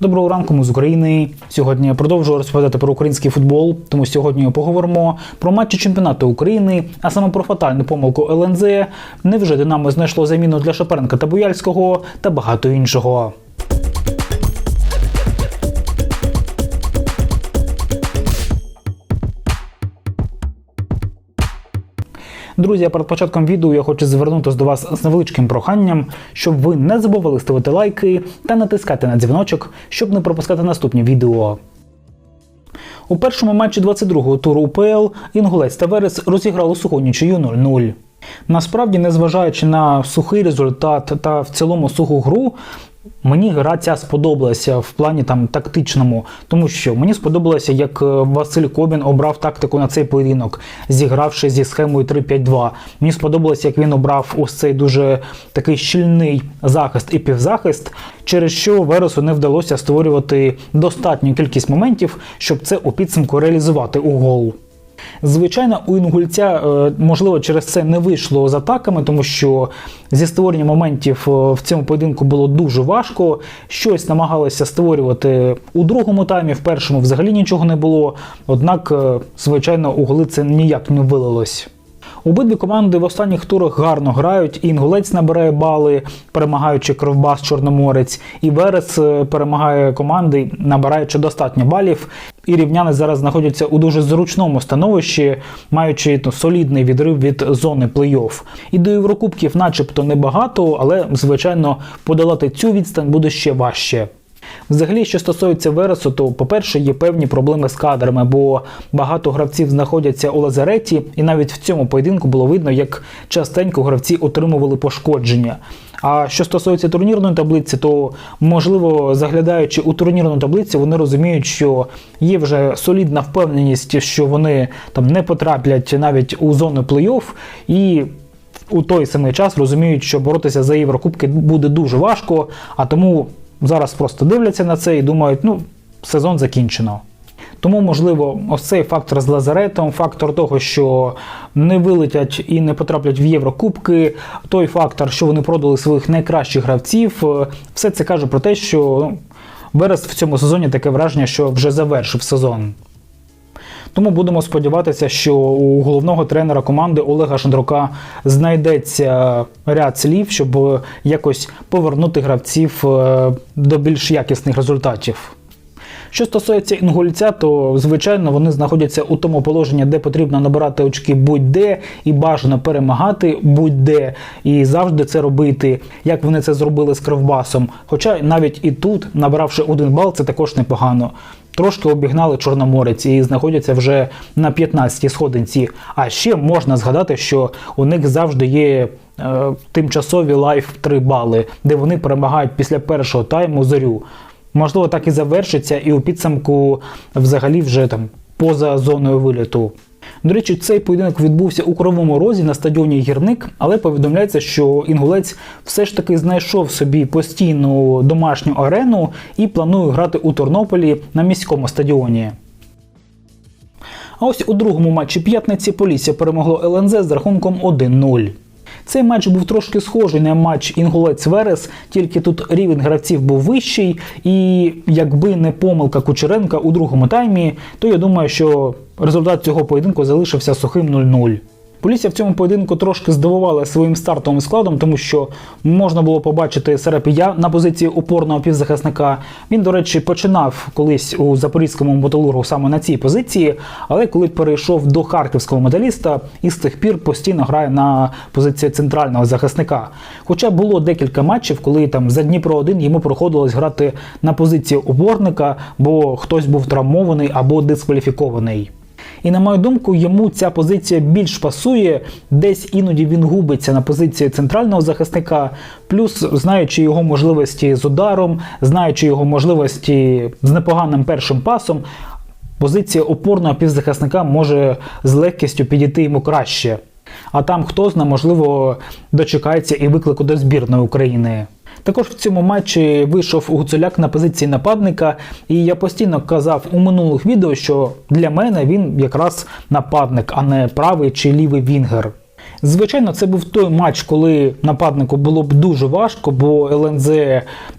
Доброго ранку, ми з України. Сьогодні я продовжую розповідати про український футбол. Тому сьогодні поговоримо про матчі чемпіонату України, а саме про фатальну помилку ЛНЗ. Невже Динамо знайшло заміну для Шапаренка та Буяльського та багато іншого. Друзі, перед початком відео я хочу звернутися до вас з невеличким проханням, щоб ви не забували ставити лайки та натискати на дзвіночок, щоб не пропускати наступні відео. У першому матчі 22-го туру УПЛ Інгулець та Верес розіграли суху нічию 0-0. Насправді, незважаючи на сухий результат та в цілому суху гру, Мені гра ця сподобалася в плані там тактичному, тому що мені сподобалося, як е, Василь Кобін обрав тактику на цей поєдинок, зігравши зі схемою 3-5-2. Мені сподобалося, як він обрав ось цей дуже такий щільний захист і півзахист, через що Вересу не вдалося створювати достатню кількість моментів, щоб це у підсумку реалізувати у гол. Звичайно, у інгульця, е, можливо, через це не вийшло з атаками, тому що зі створення моментів е, в цьому поєдинку було дуже важко. Щось намагалися створювати у другому таймі, в першому взагалі нічого не було. Однак, е, звичайно, у голи це ніяк не вилилось. Обидві команди в останніх турах гарно грають. Інгулець набирає бали, перемагаючи Кровбас Чорноморець, і Верес перемагає команди, набираючи достатньо балів. І рівняни зараз знаходяться у дуже зручному становищі, маючи ну, солідний відрив від зони плей-офф. І до Єврокубків, начебто, небагато, але звичайно подолати цю відстань буде ще важче. Взагалі, що стосується Вересу, то, по-перше, є певні проблеми з кадрами, бо багато гравців знаходяться у лазареті, і навіть в цьому поєдинку було видно, як частенько гравці отримували пошкодження. А що стосується турнірної таблиці, то можливо, заглядаючи у турнірну таблицю, вони розуміють, що є вже солідна впевненість, що вони там не потраплять навіть у зону плей-офф і. У той самий час розуміють, що боротися за Єврокубки буде дуже важко, а тому зараз просто дивляться на це і думають, ну, сезон закінчено. Тому, можливо, ось цей фактор з лазаретом, фактор того, що не вилетять і не потраплять в Єврокубки, той фактор, що вони продали своїх найкращих гравців, е, все це каже про те, що ну, Верес в цьому сезоні таке враження, що вже завершив сезон. Тому будемо сподіватися, що у головного тренера команди Олега Шандрука знайдеться ряд слів, щоб якось повернути гравців е, до більш якісних результатів. Що стосується інгульця, то звичайно вони знаходяться у тому положенні, де потрібно набирати очки будь-де і бажано перемагати будь-де і завжди це робити, як вони це зробили з Кривбасом. Хоча навіть і тут, набравши один бал, це також непогано. Трошки обігнали Чорноморець і знаходяться вже на 15-й сходинці. А ще можна згадати, що у них завжди є е, тимчасові лайф 3 бали, де вони перемагають після першого тайму зорю. Можливо, так і завершиться, і у підсумку взагалі вже там поза зоною виліту. До речі, цей поєдинок відбувся у Кривому Розі на стадіоні Гірник, але повідомляється, що інгулець все ж таки знайшов собі постійну домашню арену і планує грати у Тернополі на міському стадіоні. А ось у другому матчі п'ятниці Полісся перемогло ЛНЗ з рахунком 1-0. Цей матч був трошки схожий на матч Інгулець Верес, тільки тут рівень гравців був вищий, і якби не помилка Кучеренка у другому таймі, то я думаю, що результат цього поєдинку залишився сухим 0-0. Полісся в цьому поєдинку трошки здивувала своїм стартовим складом, тому що можна було побачити Серепія на позиції опорного півзахисника. Він, до речі, починав колись у запорізькому мотолургу саме на цій позиції, але коли перейшов до харківського металіста і з тих пір постійно грає на позиції центрального захисника. Хоча було декілька матчів, коли там за Дніпро 1 йому проходилось грати на позиції опорника, бо хтось був травмований або дискваліфікований. І на мою думку, йому ця позиція більш пасує. Десь іноді він губиться на позиції центрального захисника, плюс знаючи його можливості з ударом, знаючи його можливості з непоганим першим пасом. Позиція опорного півзахисника може з легкістю підійти йому краще. А там хто знає, можливо, дочекається і виклику до збірної України. Також в цьому матчі вийшов Гуцуляк на позиції нападника, і я постійно казав у минулих відео, що для мене він якраз нападник, а не правий чи лівий вінгер. Звичайно, це був той матч, коли нападнику було б дуже важко, бо ЛНЗ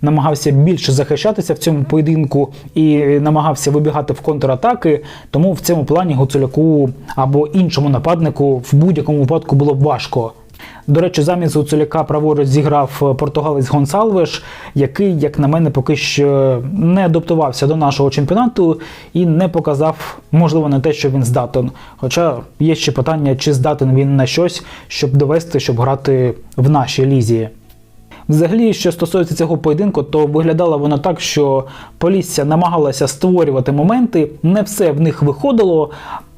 намагався більше захищатися в цьому поєдинку і намагався вибігати в контратаки. Тому в цьому плані Гуцуляку або іншому нападнику в будь-якому випадку було б важко. До речі, замість Гуцуляка праворуч зіграв португалець Гонсалвеш, який, як на мене, поки що не адаптувався до нашого чемпіонату і не показав, можливо, не те, що він здатен. Хоча є ще питання, чи здатен він на щось, щоб довести, щоб грати в нашій лізі. Взагалі, що стосується цього поєдинку, то виглядало воно так, що Полісся намагалася створювати моменти, не все в них виходило.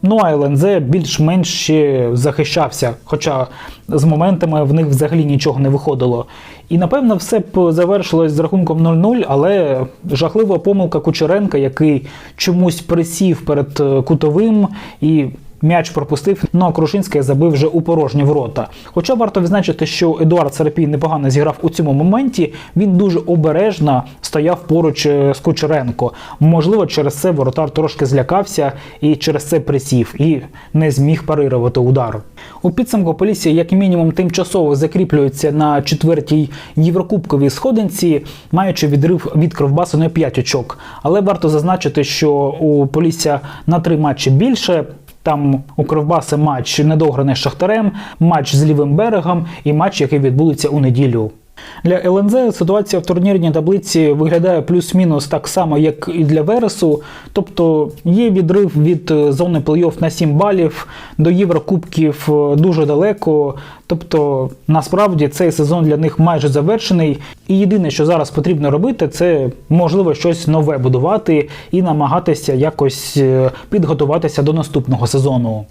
Ну а ЛНЗ більш-менш ще захищався, хоча з моментами в них взагалі нічого не виходило. І напевно все б завершилось з рахунком 0-0, але жахлива помилка Кучеренка, який чомусь присів перед кутовим і М'яч пропустив, ну а Крушинський забив вже у порожні ворота. Хоча варто відзначити, що Едуард Серапій непогано зіграв у цьому моменті, він дуже обережно стояв поруч е, з Кучеренко. Можливо, через це воротар трошки злякався і через це присів і не зміг парирувати удар. У підсумку Полісся, як мінімум, тимчасово закріплюється на четвертій єврокубковій сходинці, маючи відрив від Кровбасу на 5 очок. Але варто зазначити, що у Полісся на три матчі більше. Там у Кровбаси матч недограний з Шахтарем, матч з лівим берегом і матч, який відбудеться у неділю. Для ЛНЗ ситуація в турнірній таблиці виглядає плюс-мінус так само, як і для Вересу. Тобто є відрив від е, зони плей-офф на 7 балів до Єврокубків е, дуже далеко. Тобто, насправді цей сезон для них майже завершений. І єдине, що зараз потрібно робити, це можливо щось нове будувати і намагатися якось е, підготуватися до наступного сезону.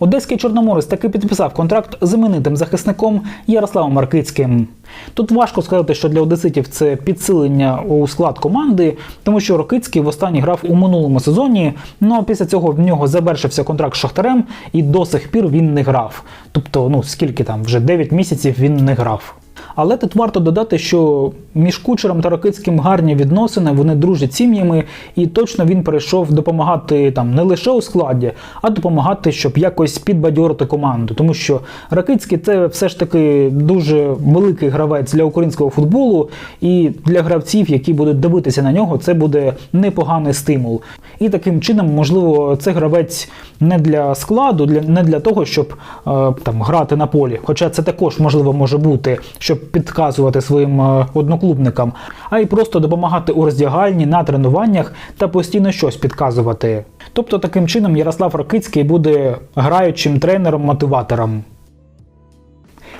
Одеський Чорноморець таки підписав контракт з іменитим захисником Ярославом Маркицьким. Тут важко сказати, що для одеситів це підсилення у склад команди, тому що Рокицький востаннє грав у минулому сезоні. Ну а після цього в нього завершився контракт з Шахтарем, і до сих пір він не грав. Тобто, ну скільки там вже 9 місяців він не грав. Але тут варто додати, що між кучером та Рокицьким гарні відносини, вони дружать сім'ями, і точно він перейшов допомагати там не лише у складі, а допомагати, щоб якось підбадьорити команду. Тому що Ракицький це все ж таки дуже великий гравець для українського футболу, і для гравців, які будуть дивитися на нього, це буде непоганий стимул. І таким чином, можливо, це гравець не для складу, для не для того, щоб е, там грати на полі. Хоча це також можливо може бути, щоб підказувати своїм е, одноклубникам, а й просто допомагати у роздягальні на тренуваннях та постійно щось підказувати. Тобто таким чином Ярослав Ракицький буде граючим тренером-мотиватором.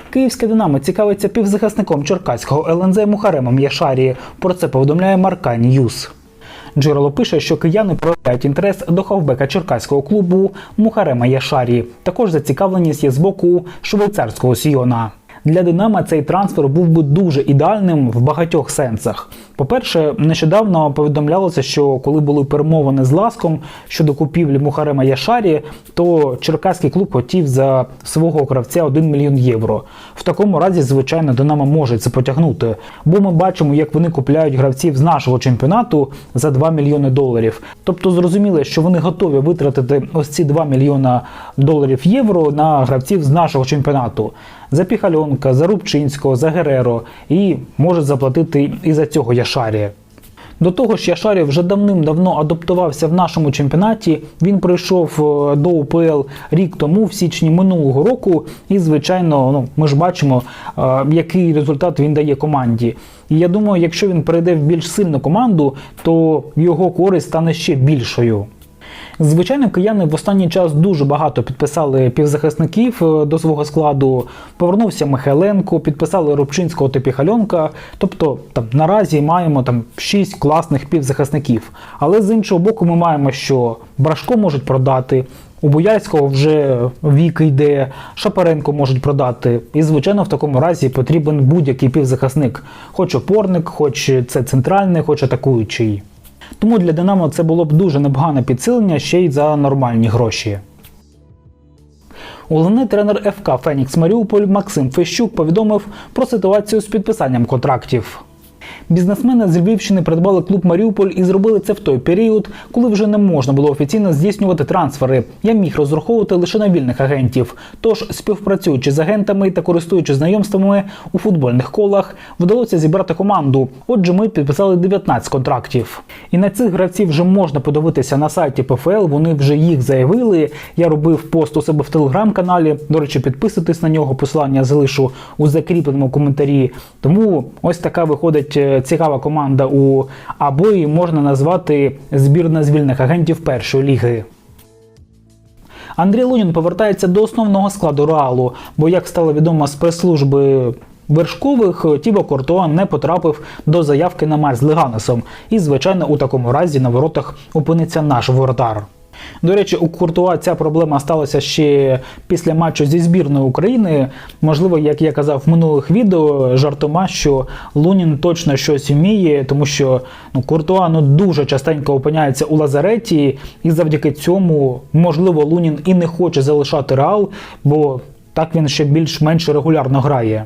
Київське Динамо цікавиться півзахисником Черкаського ЛНЗ Мухаремом Яшарі. Про це повідомляє Марка Ньюз. Джерело пише, що кияни проявляють інтерес до хавбека черкаського клубу Мухарема Яшарі. Також зацікавленість є з боку швейцарського Сіона. Для Динамо цей трансфер був би дуже ідеальним в багатьох сенсах. По-перше, нещодавно повідомлялося, що коли були перемовини з Ласком щодо купівлі Мухарема Яшарі, то черкаський клуб хотів за свого гравця 1 мільйон євро. В такому разі, звичайно, Динамо може це потягнути, бо ми бачимо, як вони купляють гравців з нашого чемпіонату за 2 мільйони доларів. Тобто зрозуміло, що вони готові витратити ось ці 2 мільйона доларів євро на гравців з нашого чемпіонату. За Піхальонка, за Рубчинського, за Гереро і можуть заплатити і за цього Яшарі. До того ж, Яшарі вже давним-давно адаптувався в нашому чемпіонаті. Він прийшов е, до УПЛ рік тому, в січні минулого року, і, звичайно, ну ми ж бачимо, е, який результат він дає команді. І я думаю, якщо він перейде в більш сильну команду, то його користь стане ще більшою. Звичайно, кияни в останній час дуже багато підписали півзахисників е, до свого складу. Повернувся Михайленко, підписали Рубчинського та Піхальонка. Тобто там наразі маємо там 6 класних півзахисників. Але з іншого боку, ми маємо, що Брашко можуть продати. У Буяльського вже вік йде, Шапаренко можуть продати. І, звичайно, в такому разі потрібен будь-який півзахисник, хоч опорник, хоч це центральний, хоч атакуючий. Тому для Динамо це було б дуже непогане підсилення ще й за нормальні гроші. Головний тренер ФК Фенікс Маріуполь Максим Фещук повідомив про ситуацію з підписанням контрактів. Бізнесмени з Львівщини придбали клуб Маріуполь і зробили це в той період, коли вже не можна було офіційно здійснювати трансфери. Я міг розраховувати лише на вільних агентів. Тож, співпрацюючи з агентами та користуючись знайомствами у футбольних колах, вдалося зібрати команду. Отже, ми підписали 19 контрактів. І на цих гравців вже можна подивитися на сайті ПФЛ. Вони вже їх заявили. Я робив пост у себе в телеграм-каналі. До речі, підписуйтесь на нього. Посилання залишу у закріпленому коментарі. Тому ось така виходить цікава команда у або її можна назвати збірна з вільних агентів першої ліги. Андрій Лунін повертається до основного складу Реалу, бо, як стало відомо з прес-служби вершкових, Тібо Кортуа не потрапив до заявки на матч з Леганесом. І, звичайно, у такому разі на воротах опиниться наш воротар. До речі, у Куртуа ця проблема сталася ще після матчу зі збірною України. Можливо, як я казав в минулих відео, жартома, що Лунін точно щось вміє, тому що ну, Куртуа ну, дуже частенько опиняється у лазареті, і завдяки цьому, можливо, Лунін і не хоче залишати Реал, бо так він ще більш-менш регулярно грає.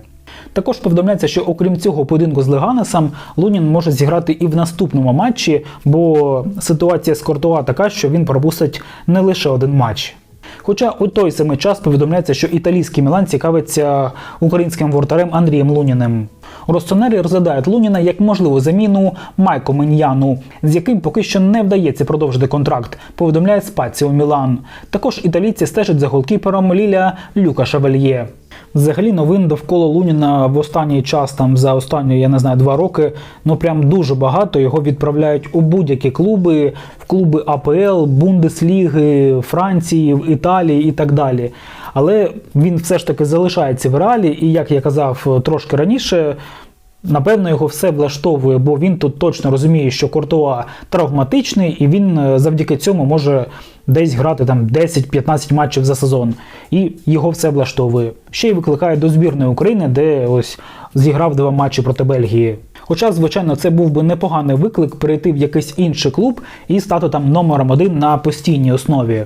Також повідомляється, що окрім цього поєдинку з Леганесом, Лунін може зіграти і в наступному матчі, бо ситуація з Кортуа така, що він пропустить не лише один матч. Хоча у той самий час повідомляється, що італійський Мілан цікавиться українським воротарем Андрієм Луніним. Ростонері розглядають Луніна як можливу заміну Майко Меньяну, з яким поки що не вдається продовжити контракт, повідомляє Спаціо Мілан. Також італійці стежать за голкіпером Ліля Люка Шавельє. Взагалі новин довкола Луніна в останній час, там за останні, я не знаю, два роки, ну прям дуже багато. Його відправляють у будь-які клуби, в клуби АПЛ, Бундесліги, Франції, Італії і так далі. Але він все ж таки залишається в реалі, і як я казав трошки раніше. Напевно, його все влаштовує, бо він тут точно розуміє, що Кортуа травматичний, і він е, завдяки цьому може десь грати там 10-15 матчів за сезон. І його все влаштовує. Ще й викликає до збірної України, де ось зіграв два матчі проти Бельгії. Хоча, звичайно, це був би непоганий виклик перейти в якийсь інший клуб і стати там номером один на постійній основі.